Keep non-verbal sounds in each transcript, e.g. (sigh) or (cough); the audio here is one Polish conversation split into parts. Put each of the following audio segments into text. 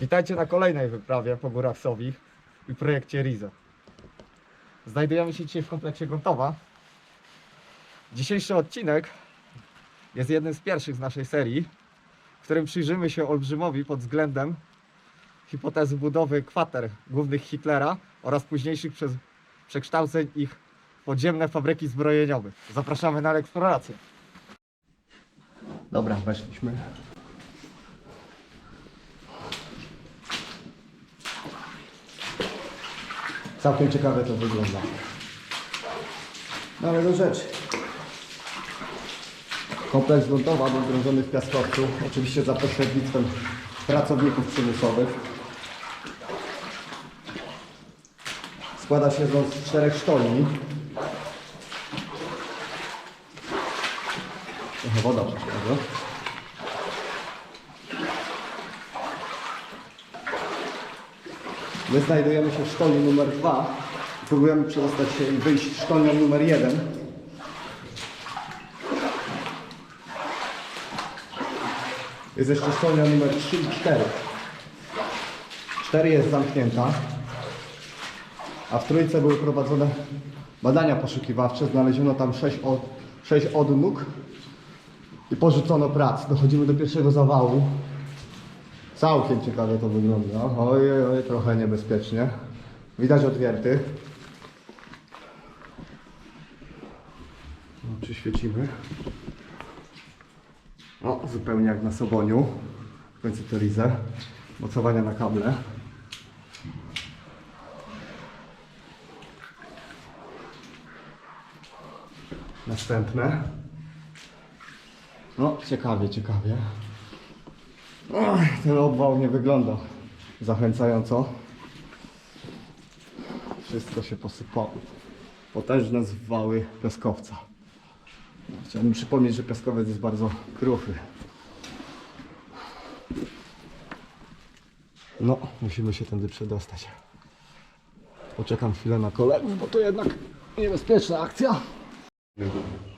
Witajcie na kolejnej wyprawie po górach Sowich i projekcie Rizo. Znajdujemy się dzisiaj w kompleksie Gontowa. Dzisiejszy odcinek jest jednym z pierwszych z naszej serii, w którym przyjrzymy się olbrzymowi pod względem hipotezy budowy kwater głównych Hitlera oraz późniejszych przez przekształceń ich podziemne fabryki zbrojeniowe. Zapraszamy na eksplorację. Dobra, weszliśmy. Całkiem ciekawe to wygląda. No ale do rzeczy. Kompleks gruntowa był w piaskowcu, oczywiście za pośrednictwem pracowników przymusowych. Składa się z czterech sztolni. Trochę woda przeszkadza. My znajdujemy się w sztolni numer 2. Próbujemy przedostać się i wyjść sztolnią numer 1. Jest jeszcze sztolnia numer 3 i 4. 4 jest zamknięta, a w trójce były prowadzone badania poszukiwawcze. Znaleziono tam 6, od, 6 odnóg i porzucono prac. Dochodzimy do pierwszego zawału. Całkiem ciekawie to wygląda. Oj, oj, oj, trochę niebezpiecznie. Widać odwierty. No, przyświecimy. O, zupełnie jak na Soboniu. W końcu to rizę. Mocowania na kable. Następne. No, ciekawie, ciekawie. Ten obwał nie wygląda zachęcająco. Wszystko się posypało. Potężne zwały piaskowca. Chciałbym przypomnieć, że piaskowiec jest bardzo kruchy. No, musimy się tędy przedostać. Poczekam chwilę na kolegów, bo to jednak niebezpieczna akcja.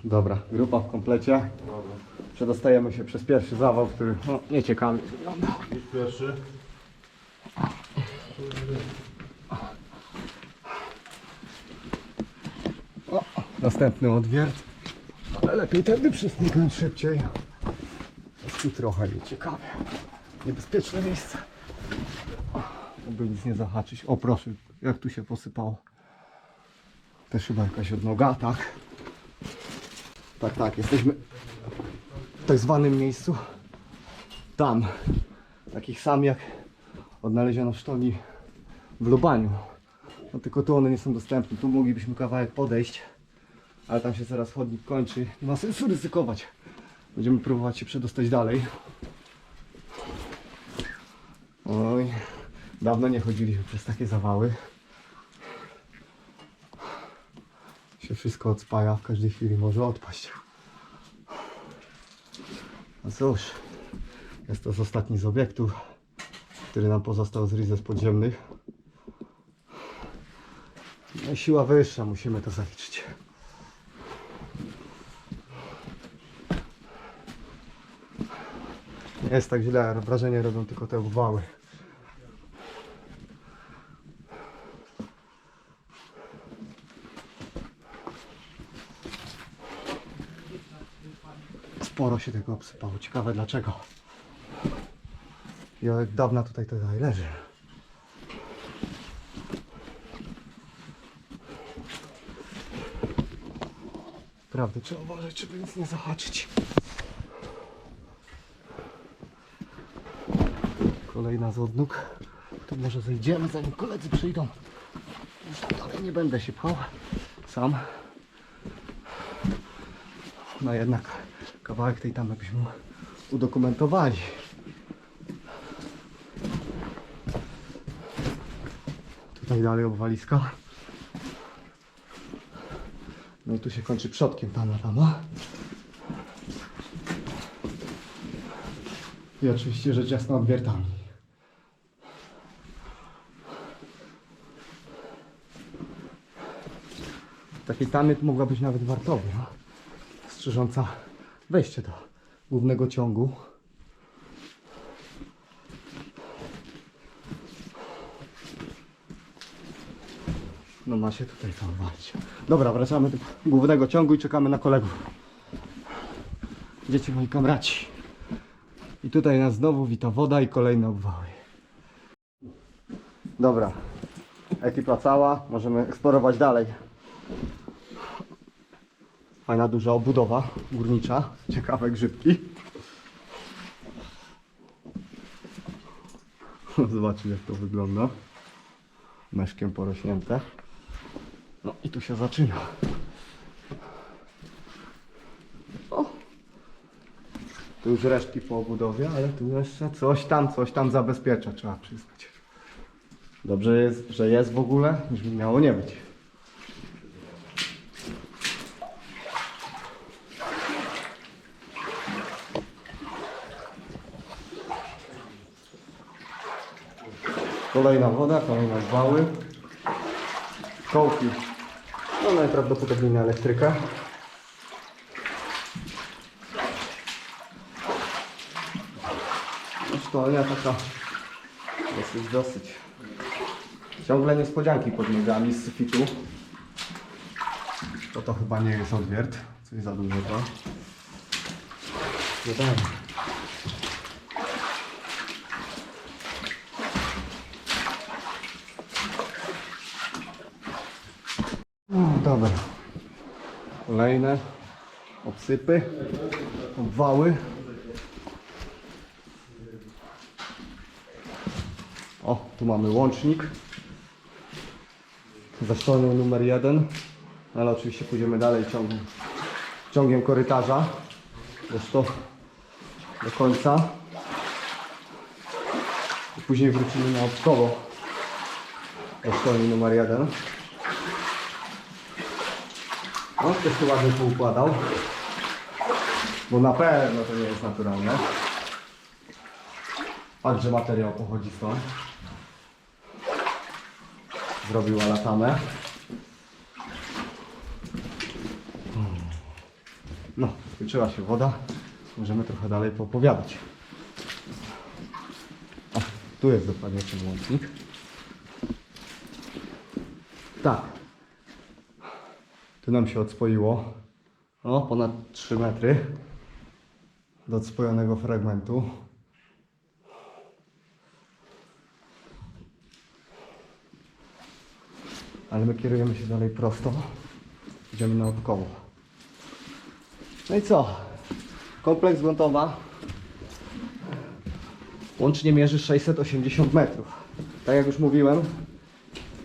Dobra, grupa w komplecie. Przedostajemy się przez pierwszy zawał, który no, nieciekawie wygląda. Pierwszy. O, następny odwiert. Ale lepiej tędy przesniknąć szybciej. Jest tu trochę nieciekawie. Niebezpieczne miejsce. By nic nie zahaczyć. O proszę, jak tu się posypało. Też chyba jakaś odnoga, tak? Tak, tak, jesteśmy tak zwanym miejscu. Tam. Takich sam jak odnaleziono w sztolni w Lubaniu. No tylko tu one nie są dostępne. Tu moglibyśmy kawałek podejść, ale tam się zaraz chodnik kończy. Nie ma sensu ryzykować. Będziemy próbować się przedostać dalej. Oj, dawno nie chodziliśmy przez takie zawały. Się wszystko odspaja, w każdej chwili może odpaść. No cóż, jest to ostatni z obiektów, który nam pozostał z Rizes podziemnych. No, siła wyższa, musimy to zaliczyć. Nie jest tak źle, wrażenie robią tylko te obwały. Sporo się tego obsypało. Ciekawe dlaczego. I od dawna tutaj to dalej leży. Prawda, trzeba uważać, żeby nic nie zahaczyć. Kolejna z odnóg. Tu może zejdziemy, zanim koledzy przyjdą. Już tam dalej nie będę się pchał. Sam. No jednak kawałek tej tam jakbyśmy udokumentowali. Tutaj dalej obwaliska. No i tu się kończy przodkiem tam tama. I oczywiście rzecz jasna odwiertami. Takiej tamy mogła być nawet wartownia strzeżąca wejście do głównego ciągu. No ma się tutaj tam. Dobra, wracamy do głównego ciągu i czekamy na kolegów. Dzieci moi kamraci. I tutaj nas znowu wita woda i kolejne obwały. Dobra, ekipa cała, możemy eksplorować dalej. Fajna duża obudowa górnicza. Ciekawe grzybki. (laughs) Zobaczmy jak to wygląda. Meszkiem porośnięte. No i tu się zaczyna. O! Tu już resztki po obudowie, ale tu jeszcze coś tam, coś tam zabezpiecza, trzeba przyznać. Dobrze jest, że jest w ogóle, by miało nie być. Kolejna woda, kolejne wały. Kołki. No najprawdopodobniej na elektrykę. No szkolnia taka dosyć, dosyć. Ciągle niespodzianki pod nogami z sufitu. To to chyba nie jest odwiert. Coś za dużo to. No tak. No, dobra. Kolejne obsypy, obwały. O, tu mamy łącznik za szkolnią numer jeden, ale oczywiście pójdziemy dalej ciągiem, ciągiem korytarza, zresztą do końca. I później wrócimy na obkowo do szkolni numer jeden. No, ktoś tu ładnie poukładał. Bo na pewno to nie jest naturalne. Fakt, że materiał pochodzi stąd. Zrobił alatamę. No, skończyła się woda. Możemy trochę dalej poopowiadać. O, tu jest dokładnie ten łącznik. Tak, tu nam się odspoiło. O, ponad 3 metry do odspojonego fragmentu. Ale my kierujemy się dalej prosto. Idziemy naokoło. No i co? Kompleks Gruntowa łącznie mierzy 680 metrów. Tak jak już mówiłem,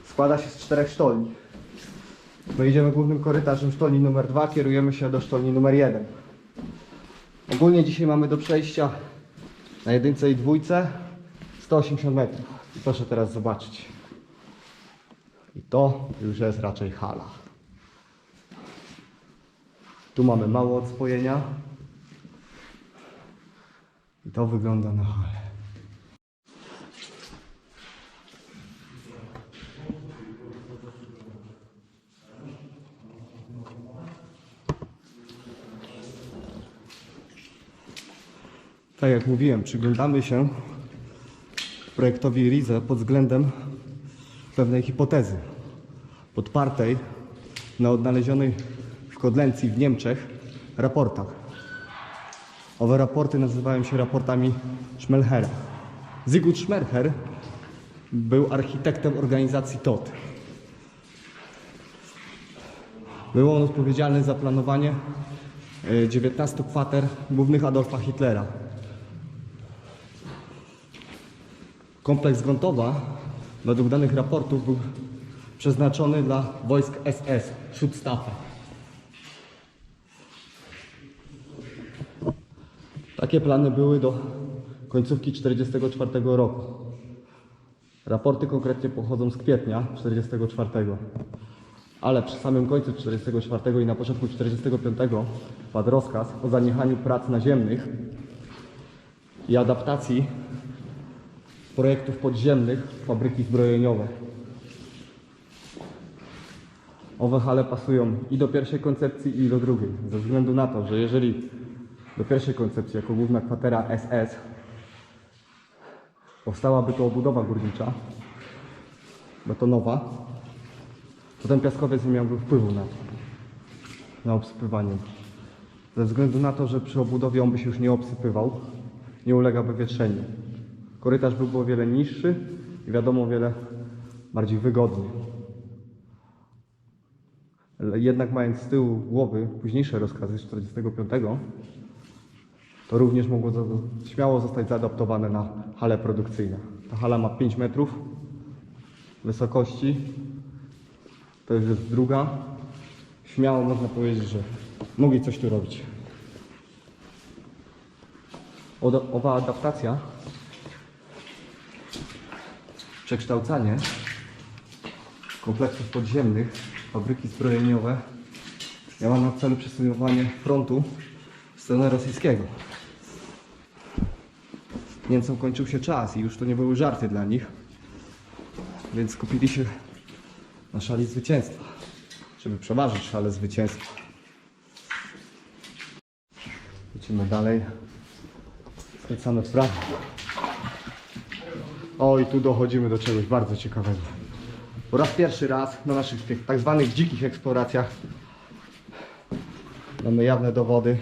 składa się z czterech sztolni. My idziemy głównym korytarzem sztolni numer 2, kierujemy się do sztolni numer 1. Ogólnie dzisiaj mamy do przejścia na jedynce i dwójce 180 metrów. I proszę teraz zobaczyć. I to już jest raczej hala. Tu mamy mało odspojenia. I to wygląda na halę. Tak jak mówiłem, przyglądamy się projektowi RIZE pod względem pewnej hipotezy podpartej na odnalezionej w Kodlencji w Niemczech raportach. Owe raporty nazywają się raportami Schmelhera. Zygmunt Schmelher był architektem organizacji TOT. Był on odpowiedzialny za planowanie e, 19 kwater głównych Adolfa Hitlera. Kompleks Gruntowa, według danych raportów, był przeznaczony dla wojsk SS, Schutzstaffe. Takie plany były do końcówki 1944 roku. Raporty konkretnie pochodzą z kwietnia 1944. Ale przy samym końcu 1944 i na początku 1945 padł rozkaz o zaniechaniu prac naziemnych i adaptacji projektów podziemnych fabryki zbrojeniowe. Owe hale pasują i do pierwszej koncepcji i do drugiej, ze względu na to, że jeżeli do pierwszej koncepcji jako główna kwatera SS powstałaby to obudowa górnicza, betonowa, to ten piaskowiec nie miałby wpływu na to, na obsypywanie. Ze względu na to, że przy obudowie on by się już nie obsypywał, nie ulegałby wietrzeniu. Korytarz byłby o wiele niższy i wiadomo o wiele bardziej wygodny. Jednak mając z tyłu głowy późniejsze rozkazy z 45, to również mogło śmiało zostać zaadaptowane na hale produkcyjne. Ta hala ma 5 metrów wysokości, to już jest druga. Śmiało można powiedzieć, że mogli coś tu robić. Owa adaptacja, przekształcanie kompleksów podziemnych, fabryki zbrojeniowe miała na celu przesunięcie frontu w stronę rosyjskiego. Niemcom kończył się czas i już to nie były żarty dla nich, więc skupili się na szali zwycięstwa, żeby przeważyć szale zwycięstwa. Lecimy dalej. Skręcamy w prawo. O, i tu dochodzimy do czegoś bardzo ciekawego. Po raz pierwszy raz na naszych tych tak zwanych dzikich eksploracjach mamy jawne dowody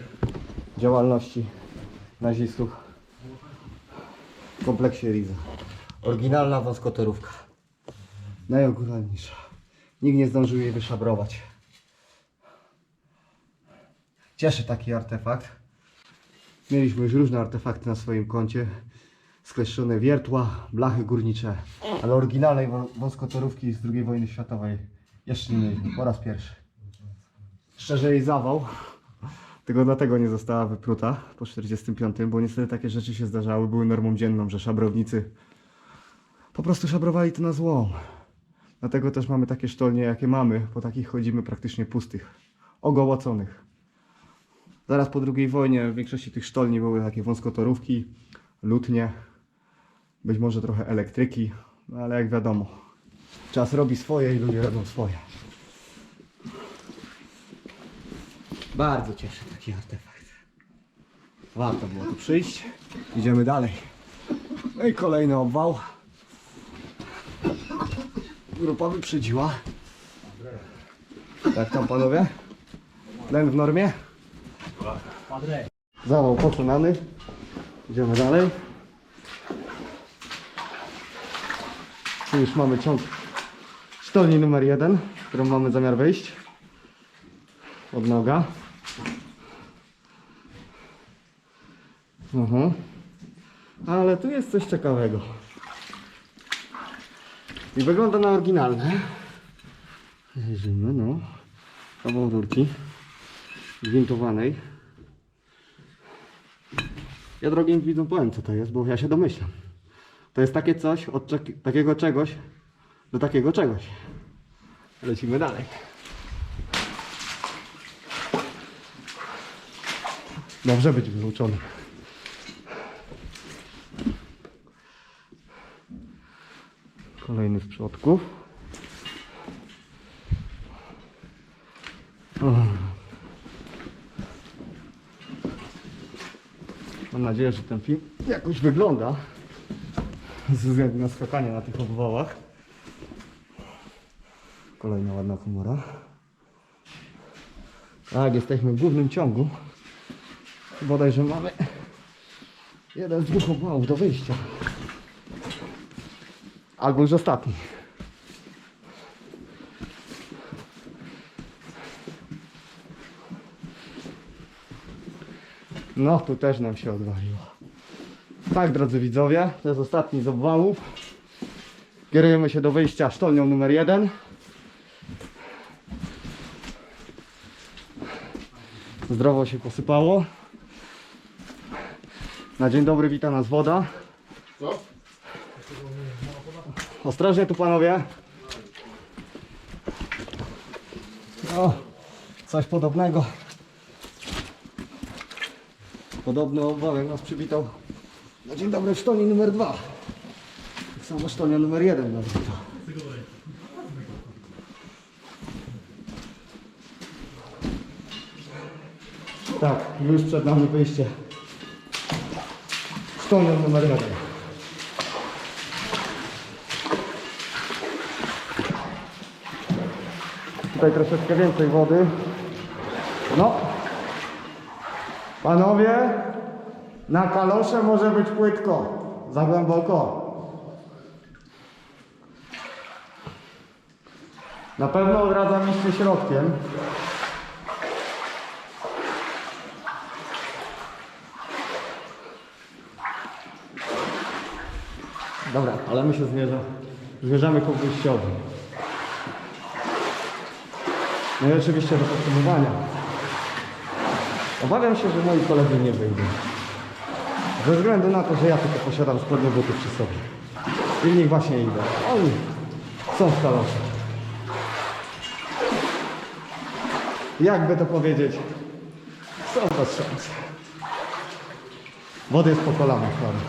działalności nazistów w kompleksie Riza. Oryginalna wąskotorówka. Najoryginalniejsza. Nikt nie zdążył jej wyszabrować. Cieszy taki artefakt. Mieliśmy już różne artefakty na swoim koncie. Skleszczone wiertła, blachy górnicze. Ale oryginalnej wą- wąskotorówki z II wojny światowej jeszcze nie mieliśmy. Po raz pierwszy. Szczerze jej zawał. Tylko dlatego nie została wypruta po 45, bo niestety takie rzeczy się zdarzały, były normą dzienną, że szabrownicy po prostu szabrowali to na złom. Dlatego też mamy takie sztolnie, jakie mamy. Po takich chodzimy praktycznie pustych, ogołoconych. Zaraz po II wojnie w większości tych sztolni były takie wąskotorówki, lutnie, być może trochę elektryki, no ale jak wiadomo, czas robi swoje i ludzie robią swoje. Bardzo cieszy taki artefakt. Warto było tu przyjść. Idziemy dalej. No i kolejny obwał. Grupa wyprzedziła. Jak tam panowie? Tlen w normie? Zawał pokonany. Idziemy dalej. Tu już mamy ciąg sztolni numer jeden, którą mamy zamiar wejść. Od noga. Mhm. Ale tu jest coś ciekawego. I wygląda na oryginalne. Zajrzymy, no. Kawał rurki. Gwintowanej. Ja drogim widzom powiem co to jest, bo ja się domyślam. To jest takie coś od czek- takiego czegoś do takiego czegoś. Lecimy dalej. Dobrze być wyuczony. Kolejny z przodków. Mam nadzieję, że ten film jakoś wygląda ze względu na skakanie na tych obwałach. Kolejna ładna komora. Tak, jesteśmy w głównym ciągu. Bodajże mamy jeden z dwóch obwałów do wyjścia. Albo już ostatni. No, tu też nam się odwaliło. Tak, drodzy widzowie, to jest ostatni z obwałów. Kierujemy się do wyjścia sztolnią numer jeden. Zdrowo się posypało. Na dzień dobry wita nas woda. Ostrożnie tu panowie. O, coś podobnego. Podobny obwałek nas przywitał na dzień dobry w sztolni numer dwa. Tak samo sztolnia numer jeden nas witał. Tak, już przed nami wyjście. Sztolnia numer jeden. Tutaj troszeczkę więcej wody. No. Panowie, na kalosze może być płytko. Za głęboko. Na pewno odradzam iść środkiem. Dobra, ale my się zmierza, zmierzamy ku wyjściowi. No i oczywiście do podsumowania. Obawiam się, że moi koledzy nie wyjdą. Ze względu na to, że ja tylko posiadam spodnie buty przy sobie. I w nich właśnie idę. Oni są w kaloszach. Jakby to powiedzieć, są bez szans. Wody jest po kolana, prawie.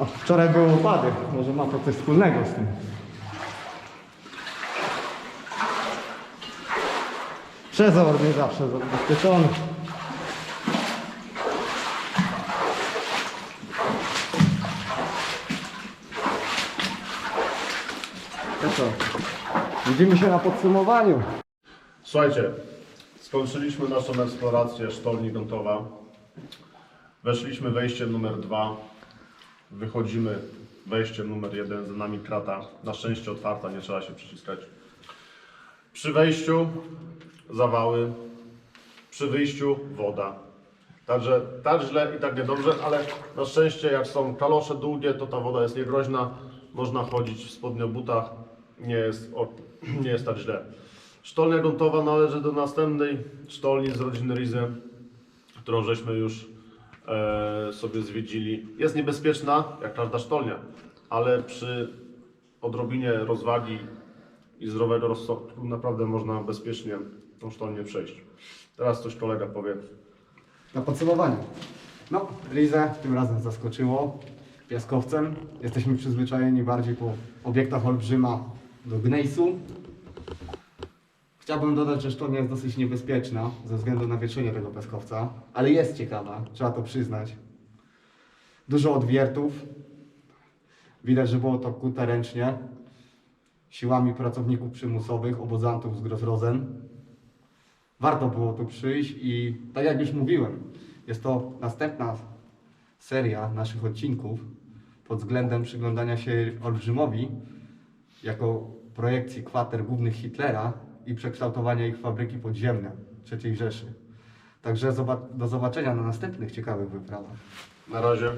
O, wczoraj były opady, może ma to coś wspólnego z tym. Przezor nie zawsze zabezpieczony. To co? Widzimy się na podsumowaniu. Słuchajcie, skończyliśmy naszą eksplorację sztolni Gątowa. Weszliśmy wejście numer dwa. Wychodzimy wejście numer jeden, za nami krata. Na szczęście otwarta, nie trzeba się przyciskać. Przy wejściu zawały, przy wyjściu woda. Także tak źle i tak niedobrze, ale na szczęście jak są kalosze długie, to ta woda jest niegroźna. Można chodzić w spodniobutach, nie jest, (clears throat) nie jest tak źle. Sztolnia gruntowa należy do następnej sztolni z rodziny Rizy, którą żeśmy już e, sobie zwiedzili. Jest niebezpieczna, jak każda sztolnia, ale przy odrobinie rozwagi i zdrowego rozsądku naprawdę można bezpiecznie tą sztolnię przejść. Teraz coś kolega powie. Na podsumowanie. No, Rizę tym razem zaskoczyło piaskowcem. Jesteśmy przyzwyczajeni bardziej po obiektach olbrzyma do gnejsu. Chciałbym dodać, że sztolnia jest dosyć niebezpieczna ze względu na wietrzenie tego piaskowca, ale jest ciekawa, trzeba to przyznać. Dużo odwiertów. Widać, że było to kute ręcznie siłami pracowników przymusowych, obozantów z Grosrozen. Warto było tu przyjść i tak jak już mówiłem, jest to następna seria naszych odcinków pod względem przyglądania się Olbrzymowi jako projekcji kwater głównych Hitlera i przekształtowania ich w fabryki podziemne III Rzeszy. Także do zobaczenia na następnych ciekawych wyprawach. Na razie.